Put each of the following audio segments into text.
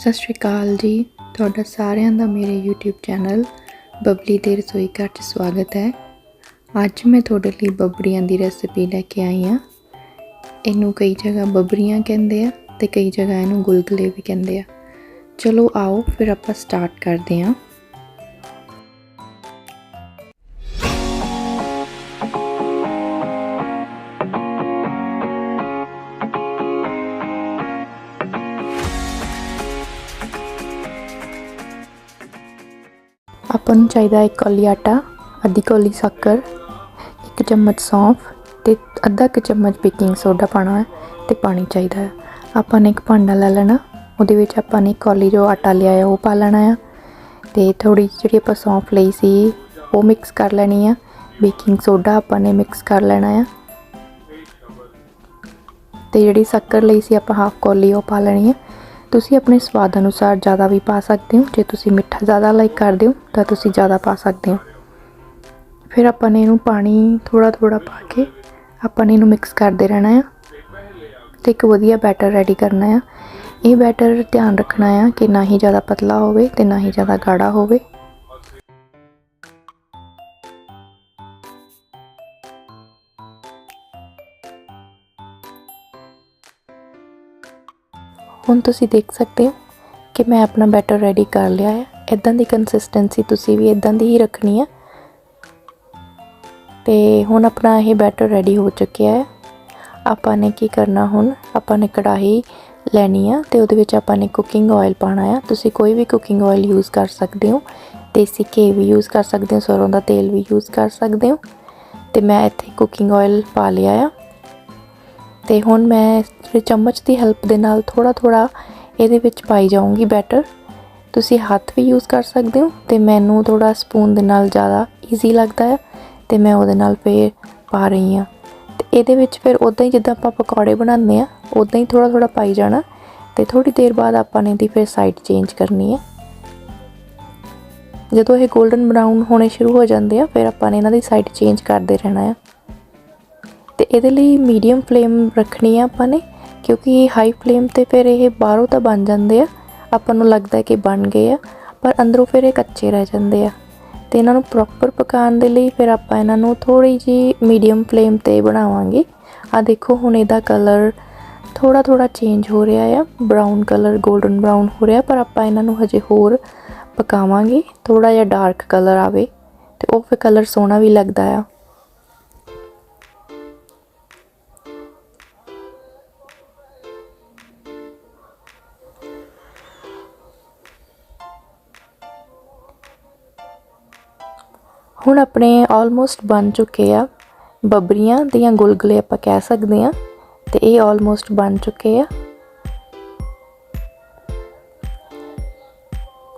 ਸਤਿ ਸ਼੍ਰੀ ਅਕਾਲ ਜੀ। ਤੁਹਾਡਾ ਸਾਰਿਆਂ ਦਾ ਮੇਰੇ YouTube ਚੈਨਲ ਬਬਲੀ ਦੇ ਰਸੋਈ ਘਰ 'ਚ ਸਵਾਗਤ ਹੈ। ਅੱਜ ਮੈਂ ਤੁਹਾਡੇ ਲਈ ਬਬੜੀਆਂ ਦੀ ਰੈਸਿਪੀ ਲੈ ਕੇ ਆਈ ਹਾਂ। ਇਹਨੂੰ ਕਈ ਜਗ੍ਹਾ ਬਬਰੀਆਂ ਕਹਿੰਦੇ ਆ ਤੇ ਕਈ ਜਗ੍ਹਾ ਇਹਨੂੰ ਗੁਲਗੁਲੇ ਵੀ ਕਹਿੰਦੇ ਆ। ਚਲੋ ਆਓ, ਫਿਰ ਆਪਾਂ ਸਟਾਰਟ ਕਰਦੇ ਹਾਂ। ਆਪਾਂ ਨੂੰ ਚਾਹੀਦਾ ਇੱਕ ਕੌਲੀ ਆਟਾ ਅੱਧੀ ਕੌਲੀ ਸ਼ੱਕਰ ਇੱਕ ਚਮਚ ਸੌਂਫ ਤੇ ਅੱਧਾ ਕੁ ਚਮਚ ਬੇਕਿੰਗ ਸੋਡਾ ਪਾਣਾ ਹੈ ਤੇ ਪਾਣੀ ਚਾਹੀਦਾ ਹੈ ਆਪਾਂ ਨੇ ਇੱਕ ਭਾਂਡਾ ਲੈ ਲੈਣਾ ਉਹਦੇ ਵਿੱਚ ਆਪਾਂ ਨੇ ਇੱਕ ਕੌਲੀ ਜੋ ਆਟਾ ਲਿਆ ਹੈ ਉਹ ਪਾ ਲੈਣਾ ਆ ਤੇ ਥੋੜੀ ਜਿਹੜੀ ਆਪਾਂ ਸੌਂਫ ਲਈ ਸੀ ਉਹ ਮਿਕਸ ਕਰ ਲੈਣੀ ਆ ਬੇਕਿੰਗ ਸੋਡਾ ਆਪਾਂ ਨੇ ਮਿਕਸ ਕਰ ਲੈਣਾ ਆ ਤੇ ਜਿਹੜੀ ਸ਼ੱਕਰ ਲਈ ਸੀ ਆਪਾਂ ਹਾਫ ਕੌਲੀ ਉਹ ਪਾ ਲੈਣੀ ਆ ਤੁਸੀਂ ਆਪਣੇ ਸਵਾਦ ਅਨੁਸਾਰ ਜ਼ਿਆਦਾ ਵੀ ਪਾ ਸਕਦੇ ਹੋ। ਜੇ ਤੁਸੀਂ ਮਿੱਠਾ ਜ਼ਿਆਦਾ ਲਾਈਕ ਕਰਦੇ ਹੋ, ਤਾਂ ਤੁਸੀਂ ਜ਼ਿਆਦਾ ਪਾ ਸਕਦੇ ਹੋ। ਫਿਰ ਆਪਾਂ ਨੇ ਇਹਨੂੰ ਪਾਣੀ ਥੋੜਾ ਥੋੜਾ ਪਾ ਕੇ ਆਪਾਂ ਨੇ ਇਹਨੂੰ ਮਿਕਸ ਕਰਦੇ ਰਹਿਣਾ ਆ ਤੇ ਇੱਕ ਵਧੀਆ ਬੈਟਰ ਰੈਡੀ ਕਰਨਾ ਆ। ਇਹ ਬੈਟਰ ਧਿਆਨ ਰੱਖਣਾ ਆ ਕਿ ਨਾ ਹੀ ਜ਼ਿਆਦਾ ਪਤਲਾ ਹੋਵੇ ਤੇ ਨਾ ਹੀ ਜ਼ਿਆਦਾ ਗਾੜਾ ਹੋਵੇ। ਹੁਣ ਤੁਸੀਂ ਦੇਖ ਸਕਦੇ ਹੋ ਕਿ ਮੈਂ ਆਪਣਾ ਬੈਟਰ ਰੈਡੀ ਕਰ ਲਿਆ ਹੈ। ਇਦਾਂ ਦੀ ਕੰਸਿਸਟੈਂਸੀ ਤੁਸੀਂ ਵੀ ਇਦਾਂ ਦੀ ਹੀ ਰੱਖਣੀ ਹੈ। ਤੇ ਹੁਣ ਆਪਣਾ ਇਹ ਬੈਟਰ ਰੈਡੀ ਹੋ ਚੁੱਕਿਆ ਹੈ। ਆਪਾਂ ਨੇ ਕੀ ਕਰਨਾ ਹੁਣ? ਆਪਾਂ ਨੇ ਕੜਾਹੀ ਲੈਣੀ ਆ ਤੇ ਉਹਦੇ ਵਿੱਚ ਆਪਾਂ ਨੇ ਕੁਕਿੰਗ ਆਇਲ ਪਾਣਾ ਆ। ਤੁਸੀਂ ਕੋਈ ਵੀ ਕੁਕਿੰਗ ਆਇਲ ਯੂਜ਼ ਕਰ ਸਕਦੇ ਹੋ। ਦੇਸੀ ਘੀ ਵੀ ਯੂਜ਼ ਕਰ ਸਕਦੇ ਹੋ, ਸਰੋਂ ਦਾ ਤੇਲ ਵੀ ਯੂਜ਼ ਕਰ ਸਕਦੇ ਹੋ। ਤੇ ਮੈਂ ਇੱਥੇ ਕੁਕਿੰਗ ਆਇਲ ਪਾ ਲਿਆ ਆ। ਤੇ ਹੁਣ ਮੈਂ ਜਿਹੜੇ ਚਮਚ ਦੀ ਹੈਲਪ ਦੇ ਨਾਲ ਥੋੜਾ ਥੋੜਾ ਇਹਦੇ ਵਿੱਚ ਪਾਈ ਜਾਊਂਗੀ ਬੈਟਰ ਤੁਸੀਂ ਹੱਥ ਵੀ ਯੂਜ਼ ਕਰ ਸਕਦੇ ਹੋ ਤੇ ਮੈਨੂੰ ਥੋੜਾ ਸਪੂਨ ਦੇ ਨਾਲ ਜ਼ਿਆਦਾ ਈਜ਼ੀ ਲੱਗਦਾ ਹੈ ਤੇ ਮੈਂ ਉਹਦੇ ਨਾਲ ਫੇਰ ਪਾ ਰਹੀ ਹਾਂ। ਤੇ ਇਹਦੇ ਵਿੱਚ ਫਿਰ ਉਦਾਂ ਹੀ ਜਿੱਦਾਂ ਆਪਾਂ ਪਕੌੜੇ ਬਣਾਉਂਦੇ ਆ ਉਦਾਂ ਹੀ ਥੋੜਾ ਥੋੜਾ ਪਾਈ ਜਾਣਾ ਤੇ ਥੋੜੀ ਦੇਰ ਬਾਅਦ ਆਪਾਂ ਨੇ ਇਹਦੀ ਫਿਰ ਸਾਈਡ ਚੇਂਜ ਕਰਨੀ ਹੈ ਜਦੋਂ ਇਹ 골ਡਨ ਬਰਾਊਨ ਹੋਣੇ ਸ਼ੁਰੂ ਹੋ ਜਾਂਦੇ ਆ, ਫਿਰ ਆਪਾਂ ਨੇ ਇਹਨਾਂ ਦੀ ਸਾਈਡ ਚੇਂਜ ਕਰਦੇ ਰਹਿਣਾ ਆ। ਤੇ ਇਹਦੇ ਲਈ ਮੀਡੀਅਮ ਫਲੇਮ ਰੱਖਣੀ ਆ ਆਪਾਂ ਨੇ, ਕਿਉਂਕਿ ਹਾਈ ਫਲੇਮ ਤੇ ਫਿਰ ਇਹ ਬਾਹਰੋਂ ਤਾਂ ਬਣ ਜਾਂਦੇ ਆ, ਆਪਾਂ ਨੂੰ ਲੱਗਦਾ ਕਿ ਬਣ ਗਏ ਆ, ਪਰ ਅੰਦਰੋਂ ਫਿਰ ਇਹ ਕੱਚੇ ਰਹਿ ਜਾਂਦੇ ਆ। ਤੇ ਇਹਨਾਂ ਨੂੰ ਪ੍ਰੋਪਰ ਪਕਾਉਣ ਦੇ ਲਈ ਫਿਰ ਆਪਾਂ ਇਹਨਾਂ ਨੂੰ ਥੋੜੀ ਜੀ ਮੀਡੀਅਮ ਫਲੇਮ ਤੇ ਬਣਾਵਾਂਗੇ। ਆ ਦੇਖੋ, ਹੁਣ ਇਹਦਾ ਕਲਰ ਥੋੜਾ ਥੋੜਾ ਚੇਂਜ ਹੋ ਰਿਹਾ ਆ ਬਰਾਊਨ ਕਲਰ 골ਡਨ ਬਰਾਊਨ ਹੋ ਰਿਹਾ, ਪਰ ਆਪਾਂ ਇਹਨਾਂ ਨੂੰ ਹਜੇ ਹੋਰ ਪਕਾਵਾਂਗੇ ਥੋੜਾ ਜਿਹਾ ਡਾਰਕ ਕਲਰ ਆਵੇ, ਤੇ ਉਹ ਫਿਰ ਕਲਰ ਸੋਹਣਾ ਵੀ ਲੱਗਦਾ ਆ। ਹੁਣ ਆਪਣੇ ਆਲਮੋਸਟ ਬਣ ਚੁੱਕੇ ਆ ਬਬਰੀਆਂ ਦੀਆਂ ਗੁਲਗੁਲੇ ਆਪਾਂ ਕਹਿ ਸਕਦੇ ਆ ਤੇ ਇਹ ਆਲਮੋਸਟ ਬਣ ਚੁੱਕੇ ਆ।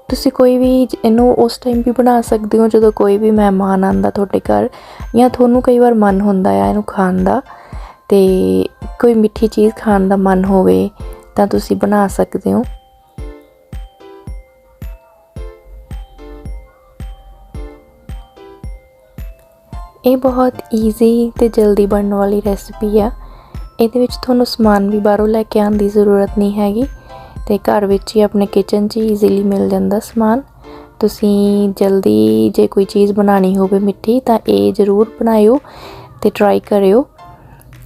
ਤੁਸੀਂ ਕੋਈ ਵੀ ਇਹਨੂੰ ਉਸ ਟਾਈਮ ਵੀ ਬਣਾ ਸਕਦੇ ਹੋ ਜਦੋਂ ਕੋਈ ਵੀ ਮਹਿਮਾਨ ਆਂਦਾ ਤੁਹਾਡੇ ਘਰ ਜਾਂ ਤੁਹਾਨੂੰ ਕਈ ਵਾਰ ਮਨ ਹੁੰਦਾ ਆ ਇਹਨੂੰ ਖਾਣ ਦਾ, ਤੇ ਕੋਈ ਮਿੱਠੀ ਚੀਜ਼ ਖਾਣ ਦਾ ਮਨ ਹੋਵੇ ਤਾਂ ਤੁਸੀਂ ਬਣਾ ਸਕਦੇ ਹੋ। ਇਹ ਬਹੁਤ ਈਜ਼ੀ ਤੇ ਜਲਦੀ ਬਣਨ ਵਾਲੀ ਰੈਸਪੀ ਆ। ਇਹਦੇ ਵਿੱਚ ਤੁਹਾਨੂੰ ਸਮਾਨ ਵੀ ਬਾਹਰੋਂ ਲੈ ਕੇ ਆਉਣ ਦੀ ਜ਼ਰੂਰਤ ਨਹੀਂ ਹੈਗੀ ਤੇ ਘਰ ਵਿੱਚ ਹੀ ਆਪਣੇ ਕਿਚਨ 'ਚ ਹੀ ਈਜ਼ੀਲੀ ਮਿਲ ਜਾਂਦਾ ਸਮਾਨ। ਤੁਸੀਂ ਜਲਦੀ ਜੇ ਕੋਈ ਚੀਜ਼ ਬਣਾਣੀ ਹੋਵੇ ਮਿੱਠੀ ਤਾਂ ਇਹ ਜ਼ਰੂਰ ਬਣਾਇਓ ਤੇ ਟਰਾਈ ਕਰਿਓ।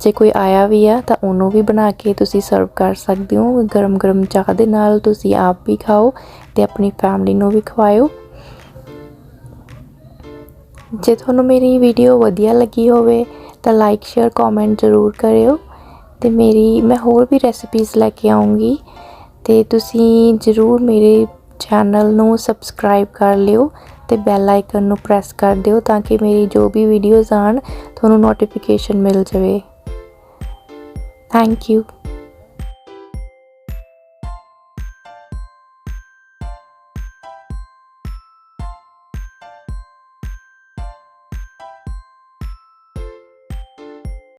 ਜੇ ਕੋਈ ਆਇਆ ਵੀ ਆ ਤਾਂ ਉਹਨੂੰ ਵੀ ਬਣਾ ਕੇ ਤੁਸੀਂ ਸਰਵ ਕਰ ਸਕਦੇ ਹੋ। ਗਰਮ ਗਰਮ ਚਾਹ ਦੇ ਨਾਲ ਤੁਸੀਂ ਆਪ ਵੀ ਖਾਓ ਤੇ ਆਪਣੀ ਫੈਮਿਲੀ ਨੂੰ ਵੀ ਖਵਾਇਓ। ਜੇ ਤੁਹਾਨੂੰ ਮੇਰੀ ਵੀਡੀਓ ਵਧੀਆ ਲੱਗੀ ਹੋਵੇ ਤਾਂ ਲਾਈਕ ਸ਼ੇਅਰ ਕਮੈਂਟ ਜ਼ਰੂਰ ਕਰਿਓ ਤੇ ਮੇਰੀ, ਮੈਂ ਹੋਰ ਵੀ ਰੈਸਪੀਜ਼ ਲੈ ਕੇ ਆਉਂਗੀ ਤੇ ਤੁਸੀਂ ਜ਼ਰੂਰ ਮੇਰੇ ਚੈਨਲ ਨੂੰ ਸਬਸਕ੍ਰਾਈਬ ਕਰ ਲਿਓ ਤੇ ਬੈਲ ਆਈਕਨ ਨੂੰ ਪ੍ਰੈਸ ਕਰ ਦਿਓ ਤਾਂ ਕਿ ਮੇਰੀ ਜੋ ਵੀ ਵੀਡੀਓਜ਼ ਆਣ ਤੁਹਾਨੂੰ ਨੋਟੀਫਿਕੇਸ਼ਨ ਮਿਲ ਜਾਵੇ। Thank you